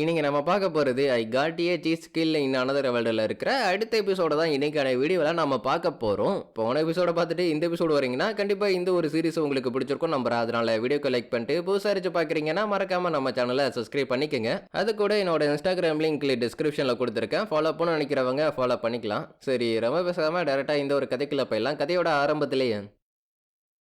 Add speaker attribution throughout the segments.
Speaker 1: இன்றைக்கி நம்ம பார்க்க போகிறது ஐ காட்டியே சீஸ் ஸ்கில் இன் அனதர் வேர்ல்டில் இருக்கிற அடுத்த எபிசோட தான் இன்றைக்கான வீடியோவில் நம்ம பார்க்க போகிறோம் போன எபிசோட பார்த்துட்டு இந்த எபிசோடு வரீங்கன்னா கண்டிப்பாக இந்த ஒரு சீரிஸ் உங்களுக்கு பிடிச்சிருக்கும். நம்ம அதனால் வீடியோக்கு லைக் பண்ணிட்டு புதுசாக அரிச்சு பார்க்குறீங்கன்னா மறக்காமல் நம்ம சேனலை சப்ஸ்கிரைப் பண்ணிக்கோங்க. அது கூட என்னோட இன்ஸ்டாகிராம் லிங்க் டிஸ்கிரிப்ஷனில் கொடுத்துருக்கேன். ஃபாலோ பண்ண நினைக்கிறவங்க ஃபாலோ பண்ணிக்கலாம். சரி ரொம்ப பேசாமல் டேரெக்டாக இந்த ஒரு கதைக்குள்ளே போயிடலாம். கதையோட ஆரம்பத்திலேயே.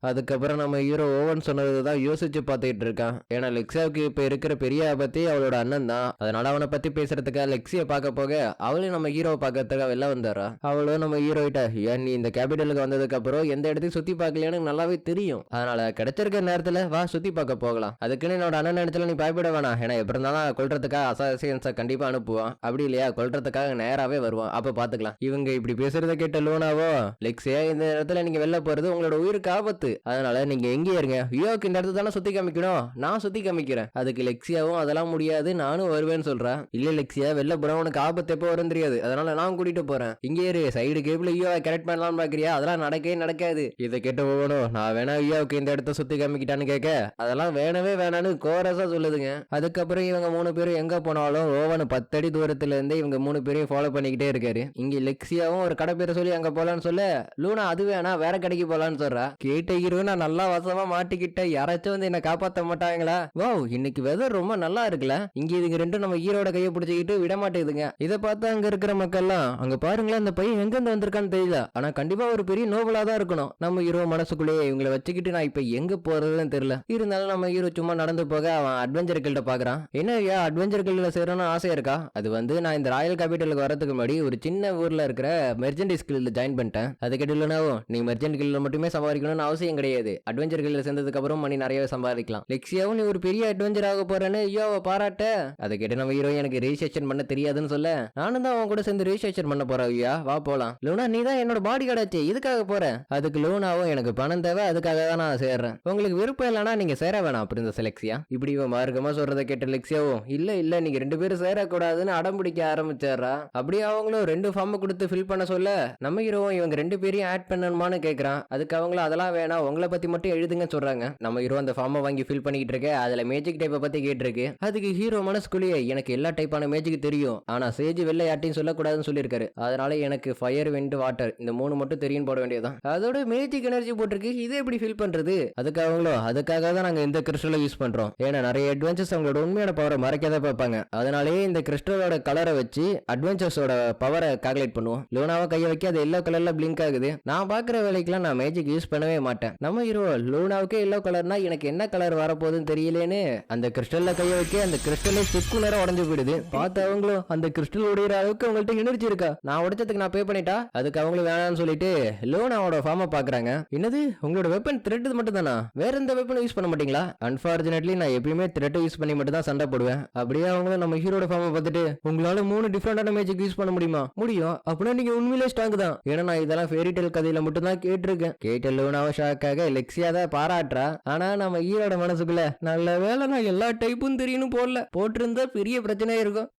Speaker 1: அதுக்கப்புறம் நம்ம ஹீரோ ஓவன் சொன்னது தான் யோசிச்சு பார்த்துக்கிட்டு இருக்கான். ஏன்னா லெக்ஸாவுக்கு இப்போ இருக்கிற பெரிய ஆபத்தே அவளோட அண்ணன் தான். அதனால அவனை பத்தி பேசுறதுக்காக லெக்ஸியை பார்க்க போக அவளும் நம்ம ஹீரோவை பார்க்கறதுக்காக வெளில வந்தாரா அவளும் நம்ம ஹீரோ ஏன் நீ இந்த கேபிட்டலுக்கு வந்ததுக்கு அப்புறம் எந்த இடத்தையும் சுத்தி பார்க்கலையான்னு நல்லாவே தெரியும். அதனால கிடைச்சிருக்க நேரத்தில் வா சுத்தி பார்க்க போகலாம். அதுக்குன்னு என்னோட அண்ணன் இடத்துல நீ பயப்பட வேணாம். ஏன்னா எப்படி இருந்தாலும் கொள்றதுக்காக அசாசியன்ஸை கண்டிப்பா அனுப்புவான். அப்படி இல்லையா? கொள்றதுக்காக நேராகவே வருவான். அப்போ பார்த்துக்கலாம். இவங்க இப்படி பேசுறத கேட்ட லோனாவோ லெக்ஸியா இந்த இடத்துல நீங்க வெளில போறது உங்களோட உயிருக்கு ஆபத்து. அதனால நீங்க எங்கே இருங்க. யோக்கு இந்த இடத்துல தானே சுத்தி காமிக்கணும். நான் சுத்தி காமிக்கிறேன். அதுக்கு லெக்ஸியாவும் அதெல்லாம் முடியாது. நானும் வருவேன்னு சொல்றேன் இல்ல லெக்ஸியா வெளில போற உனக்கு ஆபத்து எப்போ வரும் தெரியாது. அதனால நான் கூட்டிட்டு போறேன். இங்கே இரு. சைடு கேபிள் ஐயோ கரெக்ட் பண்ணலாம்னு பாக்குறியா? அதெல்லாம் நடக்கவே நடக்காது. இதை கேட்டு போகணும். நான் வேணா ஐயாவுக்கு இந்த இடத்த சுத்தி காமிக்கிட்டான்னு கேட்க. அதெல்லாம் வேணவே வேணான்னு கோரஸா சொல்லுதுங்க. அதுக்கப்புறம் இவங்க மூணு பேரும் எங்க போனாலும் ஓவன் பத்தடி தூரத்துல இருந்து இவங்க மூணு பேரையும் ஃபாலோ பண்ணிக்கிட்டே இருக்காரு. இங்க லெக்ஸியாவும் ஒரு கடை பேரை சொல்லி அங்க போலான்னு சொல்ல லூனா அது வேணா வேற கடைக்கு போலான்னு சொல்றா. கேட்ட ஹீரோ நான் நல்லா வசமா மாட்டிக்கிட்டேன். யாராச்சும் வந்து என்ன காப்பாத்த மாட்டாங்களா? வாவ் இன்னைக்கு வெதர் ரொம்ப நல்லா இருக்குல்ல. இங்க இதுங்க ரெண்டும் நம்ம ஹீரோட கையை பிடிச்சிக்கிட்டு விட மாட்டேங்குதுங்க. இதை பார்த்து அங்க இருக்கிற மக்கள்லாம் அங்க பாருங்களேன் அந்த பையன் எங்க இருந்து வந்திருக்கான்னு தெரியல. ஆனா கண்டிப்பா ஒரு பெரிய நோபலா தான் இருக்கணும். நம்ம ஹீரோ மனசுக்குள்ளேயே இவங்களை வச்சுக்கிட்டு நான் இப்ப எங்க போறதுன்னு தெரியல. இருந்தாலும் நம்ம ஹீரோ சும்மா நடந்து போக அவன் அட்வென்ச்சர் கில்ட பாக்குறான். என்ன ஐயா அட்வென்ச்சர் கில்ல சேரணும்னு ஆசையா இருக்கா? அது வந்து நான் இந்த ராயல் கேபிட்டலுக்கு வரதுக்கு முன்னாடி ஒரு சின்ன ஊர்ல இருக்கிற மெர்ஜென்டிஸ் கில்ல ஜாயின் பண்ணிட்டேன். அது இல்லைனாவும் நீ மெர்ஜென்ட் கில்ல மட்டுமே சம்பாதிக்கணும்னு அவசியம் கிடையாது. அட்வென்ச்சர் கில்ல சேர்ந்ததுக்கு அப்புறம் மணி நிறையவே சம்பாதிக்கலாம். லெக்ஸியாவும் நீ ஒரு பெரிய அட்வென்ச்சர் ஆக போறேன்னு ஐயோ அவ பாராட்ட. அதை கேட்டு நம்ம ஹீரோ எனக்கு ரிஜிஸ்ட்ரேஷன் பண்ண தெரியாதுன்னு சொல்ல நானும் தான் அவன் கூட சேர்ந்து ரிஜிஸ்ட்ரேஷன் பண்ண போறேன் ஐயா. வா போலாம். லூனா நீ தான் என்னோட பாடி கார்டாச்சு இதுக்காக போறேன் அதுக்கு லூனாவும் எனக்கு பணம் தேவை. அதுக்காக தான் நான் சேர்றேன். உங்களுக்கு விருப்பம் இல்லைனா நீங்க சேர வேணாம் அப்படி இந்த லெக்ஸியா. இப்படி இவன் மார்க்கமா சொல்றதை கேட்ட லெக்ஸியாவும் இல்ல இல்ல நீங்க ரெண்டு பேரும் சேரக்கூடாதுன்னு அடம் பிடிக்க ஆரம்பிச்சாரா அப்படியே அவங்களும் ரெண்டு ஃபார்ம் கொடுத்து ஃபில் பண்ண சொல்ல நம்ம ஹீரோவும் இவங்க ரெண்டு பேரையும் ஆட் பண்ணணுமான்னு கேட்கறான் அதுக்கு அவங்களும் அதெல்லாம் வேணாம். உங்களை பற்றி மட்டும் எழுதுங்க சொல்றாங்க. நம்ம ஹீரோ அந்த ஃபார்மை வாங்கி ஃபில் பண்ணிக்கிட்டு இருக்க அதில் மேஜிக் டைப்பை பற்றி கேட்டிருக்கு. அதுக்கு ஹீரோ மனசுக்குள்ளேயே எனக்கு எல்லா டைப்பான மேஜிக் தெரியும். ஆனால் சேஜ் வெள்ளை யார்ட்டையும் சொல்லக்கூடாதுன்னு சொல்லியிருக்காரு. அதனால எனக்கு ஃபயர் விண்ட் வாட்டர் இந்த மூணு மட்டும் தெரியும் போட வேண்டியதுதான். அதோட மேஜிக் எனர்ஜி போட்டிருக்கு. இதை எப்படி ஃபில் பண்றது? அதுக்காகங்களோ அதுக்காக தான் நாங்கள் இந்த கிறிஸ்டலை யூஸ் பண்ணுறோம் ஏன்னா நிறைய அட்வென்ச்சர்ஸ் அவங்களோட உண்மையான பவரை மறைக்காத பார்ப்பாங்க. அதனாலேயே இந்த கிறிஸ்டலோட கலரை வச்சு அட்வென்ச்சர்ஸோட பவரை கால்குலேட் பண்ணுவோம். லூனாவை கையை வைக்க அது எல்லோ கலரில் பிளிங்க் ஆகுது. நான் பார்க்குற வேலைக்கெல்லாம் நான் மேஜிக் யூஸ் பண்ணவே மாட்டேன். நம்ம ஹீரோ லூனாவுக்கு எல்லோ கலர்னா எனக்கு என்ன கலர் வரப்போகுதுன்னு தெரியலேன்னு அந்த கிறிஸ்டல்ல கையை வைக்க அந்த கிறிஸ்டலே சுக்கு நேரம் உடஞ்சு போயிடுது. பார்த்து அவங்களும் அந்த கிறிஸ்டல் உடையிற அளவுக்கு அவங்கள்ட்ட எனர்ஜி இருக்கா? நான் உடைச்சதுக்கு நான் பே பண்ணிட்டா? அதுக்கு அவங்களும் வேணாம்னு சொல்லிட்டு லோனாவோட ஃபார்மை பாக்குறாங்க. என்னது? உங்களோட வெப்பன் த்ரெட் மட்டும் தானா வேற எந்த வெப்பனும் யூஸ் பண்ண மாட்டீங்களா? அன்பார்ச்சுனேட்லி நான் எப்பயுமே த்ரெட் யூஸ் பண்ணி மட்டும் தான் சண்டை போடுவேன். அப்படியே அவங்களும் நம்ம ஹீரோட ஃபார்மை பார்த்துட்டு உங்களால மூணு டிஃப்ரெண்டான மேஜிக் யூஸ் பண்ண முடியுமா? முடியும். அப்படின்னா நீங்க உண்மையிலே ஸ்ட்ராங் தான். ஏன்னா நான் இதெல்லாம் ஃபேரி டெல் கதையில மட்டும் தான் கேட்டிருக்கேன். கேட்ட லூனாவை ஷாக்காக லெக்ஸியா தான் பாராட்டுறா. ஆனா நம்ம ஈரோட மனசுக்குள்ள நல்ல வேலை நான் எல்லா டைப்பும் தெரியும்னு போடல. போட்டிருந்தா பெரிய பிரச்சனையா இருக்கும்.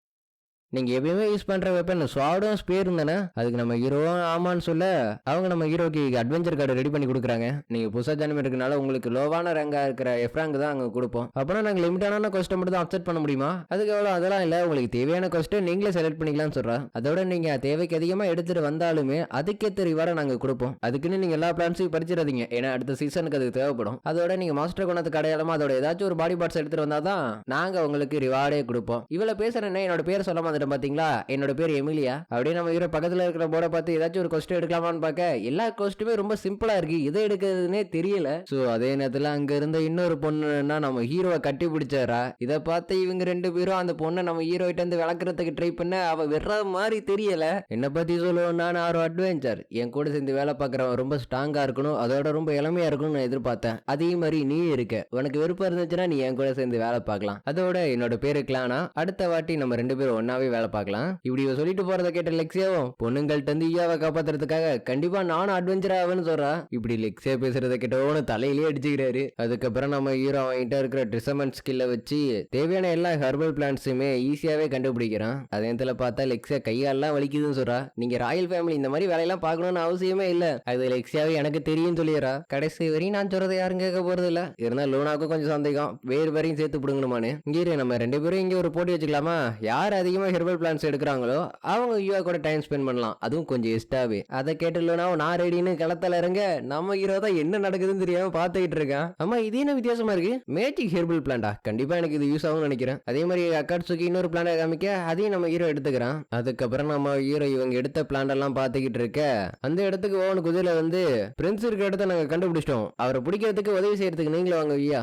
Speaker 1: நீங்கள் எப்பயுமே யூஸ் பண்ணுற வெப்பன் ஸ்வாடும் ஸ்பேர் தானே? அதுக்கு நம்ம ஹீரோவும் ஆமான்னு சொல்ல அவங்க நம்ம ஹீரோக்கு அட்வென்ச்சர் கார்டு ரெடி பண்ணி கொடுக்குறாங்க. நீங்கள் புதுசாக ஜனம் இருக்கனால உங்களுக்கு லோவான ரேங்காக இருக்கிற எஃப்ராங்க் தான் அங்கே கொடுப்போம். அப்புறம் நாங்கள் லிமிட்டான கொஸ்டன் மட்டும் தான் அப்செட் பண்ண முடியுமா? அதுக்கு எவ்வளோ அதெல்லாம் இல்லை. உங்களுக்கு தேவையான கொஸ்டன் நீங்களே செலக்ட் பண்ணிக்கலாம்னு சொல்கிறேன் அதோட நீங்கள் தேவைக்கு அதிகமாக எடுத்துகிட்டு வந்தாலுமே அதுக்கேற்ற ரிவார்டை நாங்கள் கொடுப்போம். அதுக்குன்னு நீங்கள் எல்லா பிளான்ஸையும் பறிச்சிடாதீங்க. ஏன்னா அடுத்த சீசனுக்கு அது தேவைப்படும். அதோட நீங்கள் மாஸ்டர் குணத்துக்கு அடையாளமாக அதோட ஏதாச்சும் ஒரு பாடி பார்ட்ஸ் எடுத்துகிட்டு வந்தால் தான் நாங்கள் உங்களுக்கு ரிவார்டே கொடுப்போம். இவ்வளோ பேசுகிறேன்னா என்னோட பேர் சொல்ல மாதிரி பார்த்தீங்களா என்னோட பேர் எமிலியா. அப்படியே நம்ம ஹீரோ பக்கத்தில் இருக்கிற போர்டை பார்த்து ஏதாச்சும் ஒரு கொஸ்டின் எடுக்கலாமான்னு பார்க்க எல்லா கொஸ்டுமே ரொம்ப சிம்பிளாக இருக்கு. இதை எடுக்கிறதுனே தெரியல. ஸோ அதே நேரத்தில் அங்கே இருந்த இன்னொரு பொண்ணுன்னா நம்ம ஹீரோவை கட்டி பிடிச்சாரா? இதை பார்த்து இவங்க ரெண்டு பேரும் அந்த பொண்ணை நம்ம ஹீரோயிட்ட வந்து இருந்து விளக்குறதுக்கு ட்ரை பண்ண அவ விடுற மாதிரி தெரியல. என்ன பத்தி சொல்லுவோம்னா நான் ஒரு அட்வென்ச்சர் என் கூட சேர்ந்து வேலை பார்க்குறவன் ரொம்ப ஸ்ட்ராங்காக இருக்கணும். அதோட ரொம்ப இளமையாக இருக்கணும்னு நான் எதிர்பார்த்தேன். அதே மாதிரி நீ இருக்க. உனக்கு விருப்பம் இருந்துச்சுன்னா நீ என் கூட சேர்ந்து வேலை பார்க்கலாம். அதோட என்னோட பேரு கிளானா. அடுத்த வாட்டி நம்ம ரெண்டு பேரும் ஒன்னாவே வேலை பார்க்கலாம். இப்படி இவ சொல்லிட்டு போறத கேட்ட லெக்ஸியாவும் பொண்ணுங்கள்ட்ட இருந்து ஈயாவை காப்பாத்துறதுக்காக கண்டிப்பா நானும் அட்வென்ச்சர் ஆவேன்னு சொல்றா. இப்படி லெக்ஸியா பேசுறத கேட்டவனு தலையிலேயே அடிச்சுக்கிறாரு. அதுக்கப்புறம் நம்ம ஹீரோ அவன்கிட்ட இருக்கிற ட்ரிசமெண்ட் ஸ்கில்ல வச்சு தேவையான எல்லா ஹெர்பல் பிளான்ட்ஸுமே ஈஸியாவே கண்டுபிடிக்கிறான். அதே நேரத்துல பார்த்தா லெக்ஸியா கையாலாம் வலிக்குதுன்னு சொல்றா. நீங்க ராயல் ஃபேமிலி இந்த மாதிரி வேலையெல்லாம் பார்க்கணும்னு அவசியமே இல்ல. அது லெக்ஸியாவே எனக்கு தெரியும் சொல்லிடுறா. கடைசி வரையும் நான் சொல்றதை யாரும் கேட்க போறது இல்ல. இருந்தா லோனாக்கும் கொஞ்சம் சந்தேகம். வேறு வரையும் சேர்த்து பிடுங்கணுமானு இங்கே நம்ம ரெண்டு பேரும் இங்க ஒரு போட்டி வச்சுக்கலாமா? யார் அதிகமா ஹெர்பல் பிளான்ஸ் எடுக்கிறாங்களோ அவங்க ஹீரோ கூட டைம் ஸ்பெண்ட் பண்ணலாம். அதுவும் கொஞ்சம் எஸ்டாவே அதை கேட்டுலனா நான் ரெடின்னு களத்தில் இறங்க நம்ம ஹீரோ தான் என்ன நடக்குதுன்னு தெரியாம பார்த்துக்கிட்டு இருக்கான். ஆமா இது என்ன வித்தியாசமா இருக்கு? மேஜிக் ஹெர்பல் பிளான்டா கண்டிப்பா எனக்கு இது யூஸ் ஆகும்னு நினைக்கிறேன். அதே மாதிரி அக்காட்சுக்கு இன்னொரு பிளான் காமிக்க அதையும் நம்ம ஹீரோ எடுத்துக்கிறான். அதுக்கப்புறம் நம்ம ஹீரோ இவங்க எடுத்த பிளான் எல்லாம் பார்த்துக்கிட்டு இருக்க அந்த இடத்துக்கு ஓவன் குதிரை வந்து பிரின்ஸ் இருக்கிற இடத்த நாங்க கண்டுபிடிச்சிட்டோம். அவரை பிடிக்கிறதுக்கு உதவி செய்யறதுக்கு நீங்களும் வாங்க ஐயா.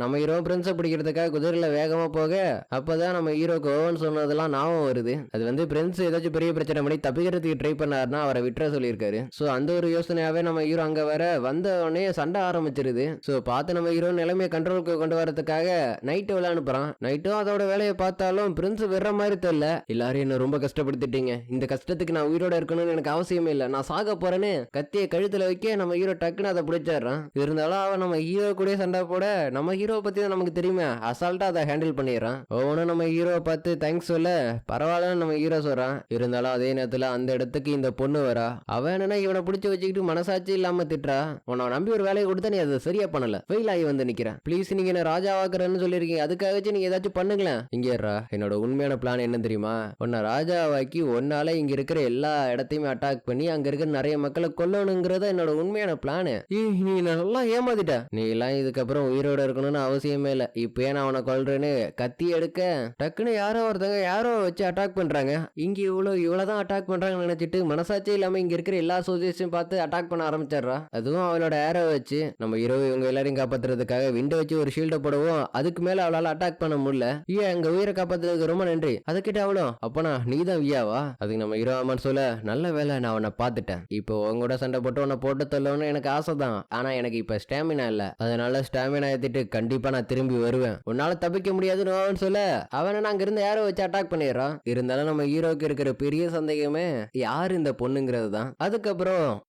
Speaker 1: நம்ம ஹீரோ பிரின்ஸை பிடிக்கிறதுக்காக குதிரையில் வேகமாக போக அப்போதான் நம்ம ஹீரோக்கு ஓவன் சொன்னதெல்லாம் ஞாபகம் வருது. அது வந்து பிரின்ஸ் ஏதாச்சும் பெரிய பிரச்சனை பண்ணி தப்பிக்கிறதுக்கு ட்ரை பண்ணாருன்னா அவரை விட்டுற சொல்லியிருக்காரு. ஸோ அந்த ஒரு யோசனையாகவே நம்ம ஹீரோ அங்கே வர வந்த உடனே சண்டை ஆரம்பிச்சிருது. ஸோ பார்த்து நம்ம ஹீரோ நிலைமையை கண்ட்ரோலுக்கு கொண்டு வரதுக்காக நைட்டு விளையாட அனுப்புகிறான் நைட்டும் அதோட வேலையை பார்த்தாலும் பிரின்ஸ் விடுற மாதிரி தெரியல. எல்லாரும் என்ன ரொம்ப கஷ்டப்படுத்திட்டீங்க. இந்த கஷ்டத்துக்கு நான் உயிரோட இருக்கணும்னு எனக்கு அவசியமே இல்லை. நான் சாக போறேன்னு கத்தியை கழுத்தில் வைக்க நம்ம ஹீரோ டக்குன்னு அதை பிடிச்சிடுறான். இருந்தாலும் அவன் நம்ம ஹீரோ கூட சண்டை போட நம்ம ஹீரோ பத்தி தான் நமக்கு தெரியுமே. அசால்ட்டாக அதை ஹேண்டில் பண்ணிடுறான். ஒவ்வொன்றும் நம்ம ஹீரோவை பார்த்து தேங்க்ஸ் சொல்ல பரவாயில்லன்னு நம்ம ஹீரோ சொல்கிறான் இருந்தாலும் அதே நேரத்தில் அந்த இடத்துக்கு இந்த பொண்ணு வரா. அவன் என்னன்னா இவனை பிடிச்சி வச்சுக்கிட்டு மனசாட்சி இல்லாமல் திட்டுறா. உன்னை நம்பி ஒரு வேலையை கொடுத்தா நீ அதை சரியா பண்ணல. ஃபெயில் ஆகி வந்து நிற்கிறேன் ப்ளீஸ் நீங்கள் என்ன ராஜாவாக்குறேன்னு சொல்லியிருக்கீங்க. அதுக்காகச்சும் நீங்கள் ஏதாச்சும் பண்ணுங்களேன். இங்கேறா என்னோட உண்மையான பிளான் என்ன தெரியுமா? உன்னை ராஜாவாக்கி ஒன்னால இங்க இருக்கிற எல்லா இடத்தையுமே அட்டாக் பண்ணி அங்க இருக்கிற நிறைய மக்களை கொல்லணுங்கிறத என்னோட உண்மையான பிளானு நீ நல்லா ஏமாத்திட்ட. நீ எல்லாம் இதுக்கப்புறம் உயிரோட இருக்கணும்னு அவசியமே இல்லை. இப்பயே நான் அவனை கொல்றேன்னு கத்தி எடுக்க டக்குன்னு யாரோ ஒருத்தங்க யாரோ வச்சு அட்டாக் பண்றாங்க. இங்க இவ்வளோ இவ்வளவுதான் அட்டாக் பண்றாங்கன்னு நினைச்சிட்டு மனசாட்சி இல்லாம இங்க இருக்கிற எல்லா சோசியஸையும் பார்த்து அட்டாக் பண்ண ஆரம்பிச்சிடுறா. அதுவும் அவளோட ஏரோ வச்சு. நம்ம இரவு இவங்க எல்லாரையும் காப்பாத்துறதுக்காக விண்டோ வச்சு ஒரு ஷீல்டை போடவும். அதுக்கு மேல அவளால அட்டாக் பண்ண முடியல. ஐயா எங்க உயிரை காப்பாத்துறதுக்கு ரொம்ப நன்றி. அதுக்கிட்ட அவளும் அப்பனா நீ தான் வியாவா அதுக்கு நம்ம இரோ அம்மான் சொல்ல நல்ல வேலை நான் அவனை பார்த்துட்டேன். இப்போ உங்க கூட சண்டை போட்டு உன்னை போட்டு தள்ளணும்னு எனக்கு ஆசை தான் ஆனா எனக்கு இப்ப ஸ்டாமினா இல்லை. அதனால ஸ்டாமினா ஏத்திட்டு கண்டிப்பா நான் திரும்பி வருவேன். உன்னால தப்பிக்க முடியாதுன்னு அவன் சொல்ல. அவனை நாங்க இருந்து யாரோ வச்சு அட்டாக் பண்ணிடுறான். இருந்தாலும் நம்ம ஹீரோக்கு இருக்கிற பெரிய சந்தேகமே யார் இந்த பொண்ணுங்கிறது தான் அதுக்கப்புறம்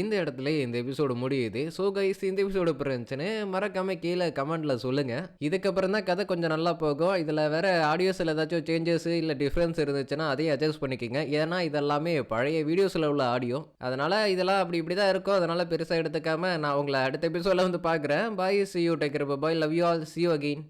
Speaker 1: இந்த இடத்துல இந்த எபிசோடு முடியுது. ஸோ கைஸ் இந்த எபிசோடு இருந்துச்சுன்னு மறக்காம கீழே கமெண்ட்ல சொல்லுங்க. இதுக்கப்புறம் தான் கதை கொஞ்சம் நல்லா போகும். இதில் வேற ஆடியோஸில் ஏதாச்சும் சேஞ்சஸ் இல்லை டிஃப்ரென்ஸ் இருந்துச்சுன்னா அதையும் அட்ஜஸ்ட் பண்ணிக்கோங்க. ஏன்னா இதெல்லாமே பழைய வீடியோஸில் உள்ள ஆடியோ அதனால இதெல்லாம் அப்படி இப்படி தான் இருக்கும். அதனால பெருசாக எடுத்துக்காம நான் உங்களை அடுத்த எபிசோடில் வந்து பார்க்குறேன். Bye see you take care bye love you all see you again